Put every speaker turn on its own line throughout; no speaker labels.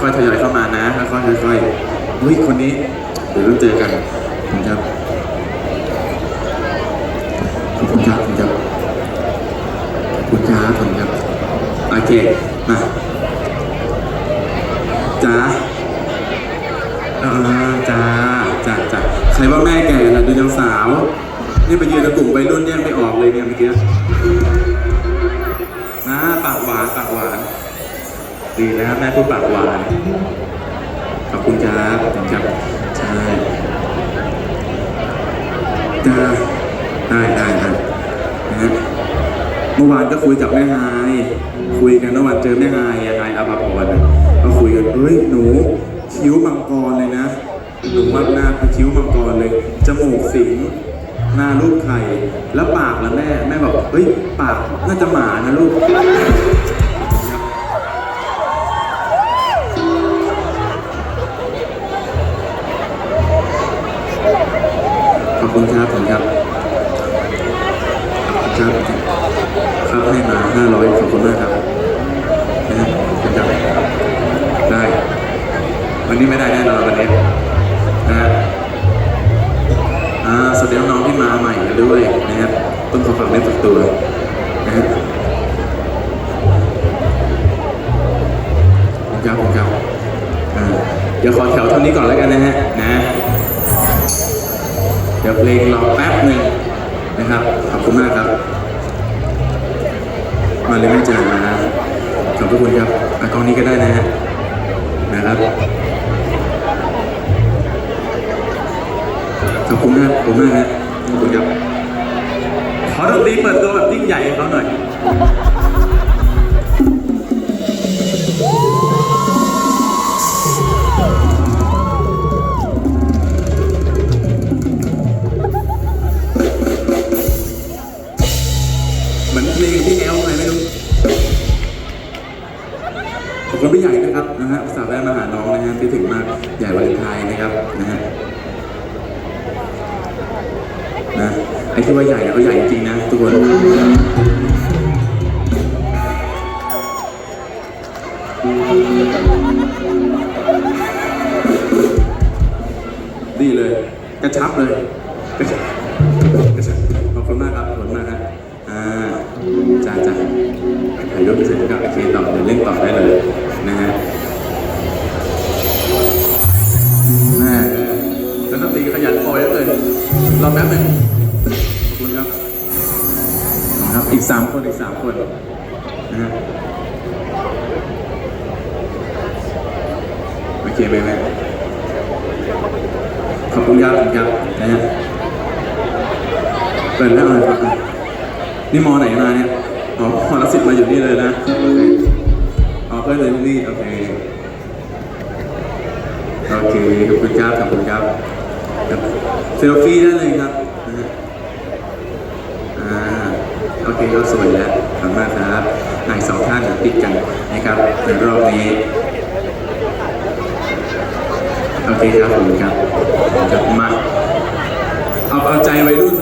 ค่อยๆทยอยเข้ามานะค่อยๆค่อยๆเฮ้ยคนนี้เดี๋ยวต้องเจอกันขอบคุณครับขอบคุณครับขอบคุณครับขอบคุณครับขอบคุณครับโอเคมาจ้าเออจ้าจ้าจ้าใครว่าแม่แก่ล่ะดูยังสาวนี่ไปยืนกลุ่มวัยรุ่นแยไม่ออกเลยเนี่ยเมื่อกี้นะปากหวานปากหวาน ดีแล้วแม่พูดปากหวาน ขอบคุณครับขอบคุณครับใช่จ้ได้ได้ได้นะฮะเมื่อวานก็คุยกับแม่ฮายคุยกันเมื่อวานเจอแม่ฮายอะฮายอาภาพรอะก็คุยกันเฮ้ยหนูคิ้วมังกรเลยนะหนูว่าหน้าคือคิ้วมังกรเลยจมูกสิงหน้าลูกไข่แล้วปากล่ะแม่แม่บอกเฮ้ยปากน่าจะหมานะลูก คุณครับผมครับ ครับ ครับให้มาห้าร้อยขอบคุณมากครับนะฮะคุณครับได้ วันนี้ไม่ได้แน่นอนวันนี้นะฮะอ่าสวัสดีน้องๆที่มาใหม่กันด้วยนะครับต้องขอฝากเนื้อฝากตัวนะฮะขอบครับขอบคุณครับอ่าเดี๋ยวขอแถวเท่านี้ก่อนแล้วกันนะฮะนะ เดี๋ยวเพลงรอแป๊บหนึ่งนะครับ ขอบคุณมากครับ มาเลยแม่เจ๋าขอบคุณครับอากองนี้ก็ได้นะฮะนะครับขอบคุณมากขอบคุณมากนะขอบคุณครับขอดนตรีเปิดตัวแบบยิ่งใหญ่ให้เขาหน่อย คุณพี่ใหญ่นะครับนะฮะสาห์แวะมาหาน้องนะฮะที่ถึงมาใหญ่วาเลนไทน์นะครับนะฮะนะไอ้ที่ว่าใหญ่เนี่ยเขาใหญ่จริงๆนะทุกคนดีเลย กระชับเลยกระชับกระชับขอบคุณมากครับขอบคุณมากครับอ่าจ้าจ้าถ่ายรูปเสร็จก็โอเคต่อเดี๋ยวเล่นต่อได้เลย นะฮะแม่แล้วดนตรีขยันปล่อยแล้วเลยรอแป๊บหนึงขอบคุณครับครับอีกสามคนอีกสามคนนะฮะโอเคไหมแม่ขอบคุณครับขอบคุณครับนะฮะเปิดแล้วอะไรครับนี่มอไหนมาเนี่ย อ๋อมอลัสิตมาอยู่นี่เลยนะ โอเคอ๋อเลยนี่โอเคโอเคขอบคุณครับขอบคุณครับเซลฟี่ได้เลยครับอ่าโอเคก็สวยแล้วขอบคุณมากครับนายสองท่านติดกันนะครับในรอบนี้โอเคครับขอบคุณครับครับ มา เอาเอาใจไวัยรุ่นสักนิดนึงแล้วกัน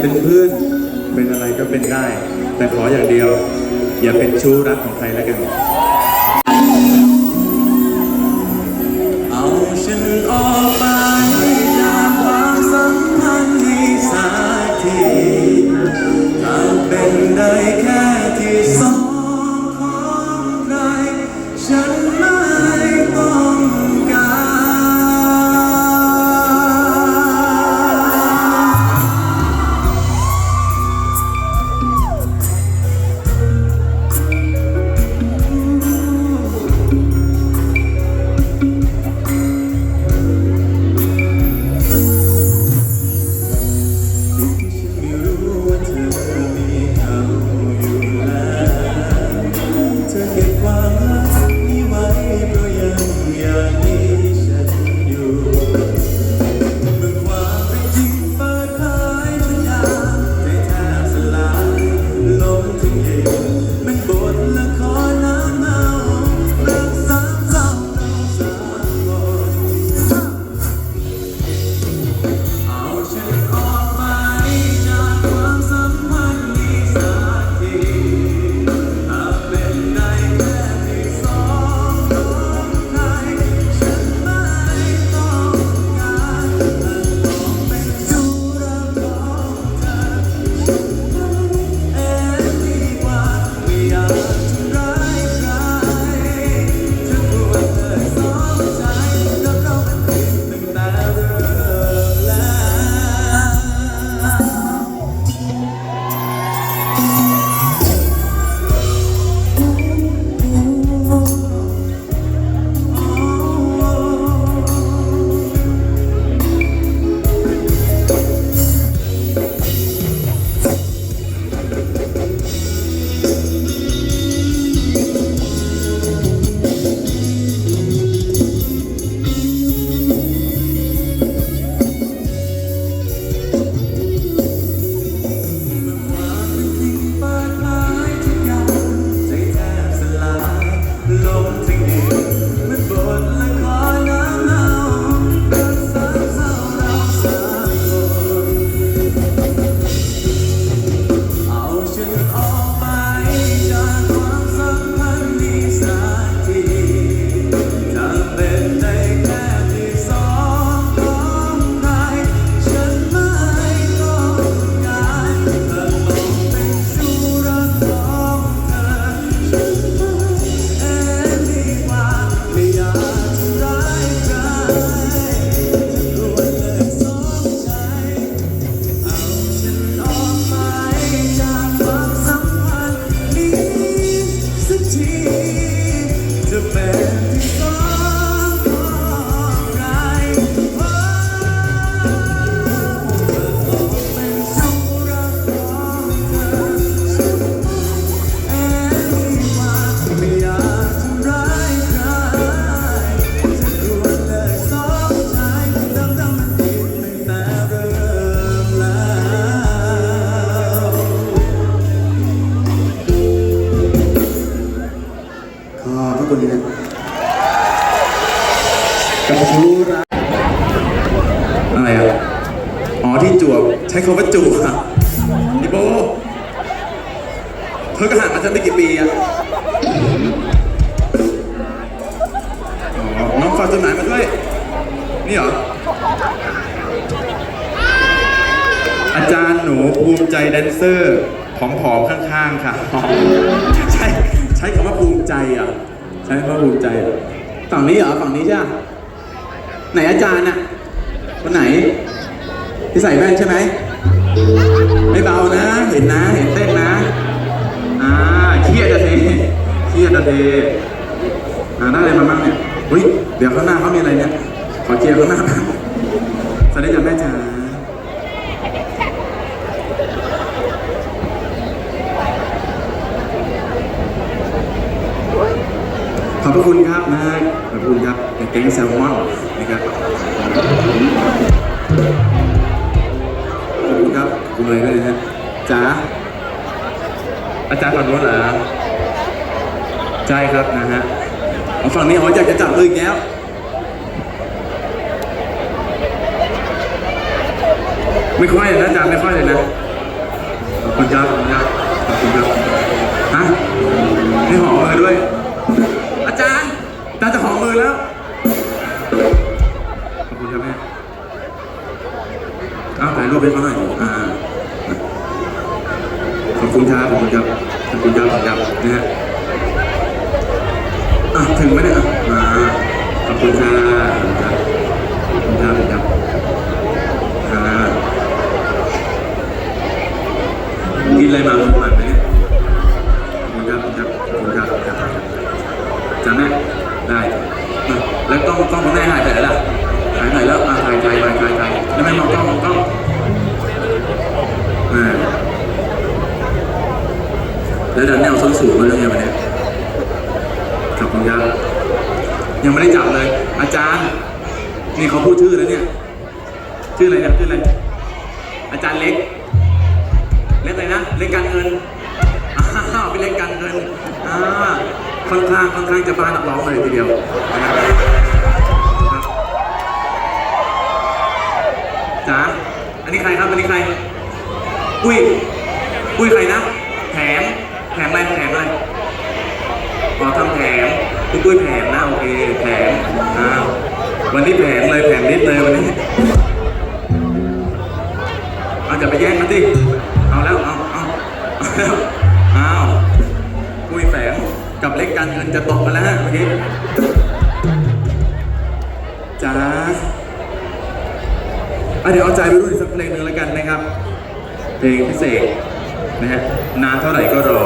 เป็นเพื่อนเป็นอะไรก็เป็นได้ แต่ขออย่างเดียว อย่าเป็นชู้รักของใครแล้วกัน จดหมายมาด้วย นี่เหรอ อาจารย์หนูภูมิใจแดนเซอร์ผอมๆข้างๆค่ะ ใช่ใช้คำว่าภูมิใจอะ ใช้คำว่าภูมิใจอะ ฝั่งนี้เหรอ ฝั่งนี้ใช่ไหมไหนอาจารย์อะ คนไหน ที่ใส่แว่นใช่ไหม ไม่เบานะ เห็นนะ เห็นเต้นนะ อ่า เครียดอะเทเครียดอะเทอ่าได้อะไรมาบ้างเนี่ย เฮ้ยเดี๋ยวข้างหน้าเขามีอะไรเนี่ย ขอเคลียร์ข้างหน้าสวัสดีจ้ะแม่จ๋าขอบพระคุณครับนะขอบคุณครับในแก๊งแซลมอนนะครับขอบคุณครับขอบคุณเลยด้วยนะฮะจ๋าอาจารย์ฝั่งโน้นเหรอใช่ครับนะฮะเอา ฝั่งนี้อ๋ออยากจะจับมืออีกแล้วไม่ค่อยเลยนะอาจารย์ไม่ค่อยเลยนะขอบคุณครับขอบคุณครับขอบคุณครับฮะให้หอมมือด้วย อาจารย์อาจารย์จะหอมมือแล้วขอบคุณครับแม่อ้าวถ่ายรูปให้เขาหน่อยอ่าขอบคุณครับขอบคุณครับขอบคุณครับขอบคุณครับนะฮะ อะถึงไหมเนี่ยอะมาขอบคุณครับขอบคุณครับขอบคุณครับขอบคุณครับอ่ากินอะไรมาเมื่อวานไหมเนี่ยขอบคุณครับขอบคุณครับขอบคุณครับจำได้ได้แล้วกล้องกล้องของแม่หายไปไหนล่ะหายไหนแล้วมาถ่ายถ่ายถ่ายถ่ายถ่ายแล้วแม่มองกล้องมองกล้องอ่าแล้วดันแนวส้นสูงมาเรื่องยังไงเนี่ยขอบคุณครับยังไม่ได้จับเลย อาจารย์ นี่เขาพูดชื่อแล้วเนี่ย ชื่ออะไรเนี่ยชื่ออะไร อาจารย์เล็ก เล็กอะไรนะ เล็กการเงิน อ้าวเป็นเล็กการเงิน อ่า ค่อนข้างค่อนข้างจะบ้านักร้องเลยทีเดียวจ๋า อันนี้ใครครับ อันนี้ใคร อุ้ย อุ้ยใครนะ เดี๋ยวเอาใจไปรุ่นอีกสักเพลงหนึ่งแล้วกันนะครับ เพลงพิเศษนะฮะนานเท่าไหร่ก็รอ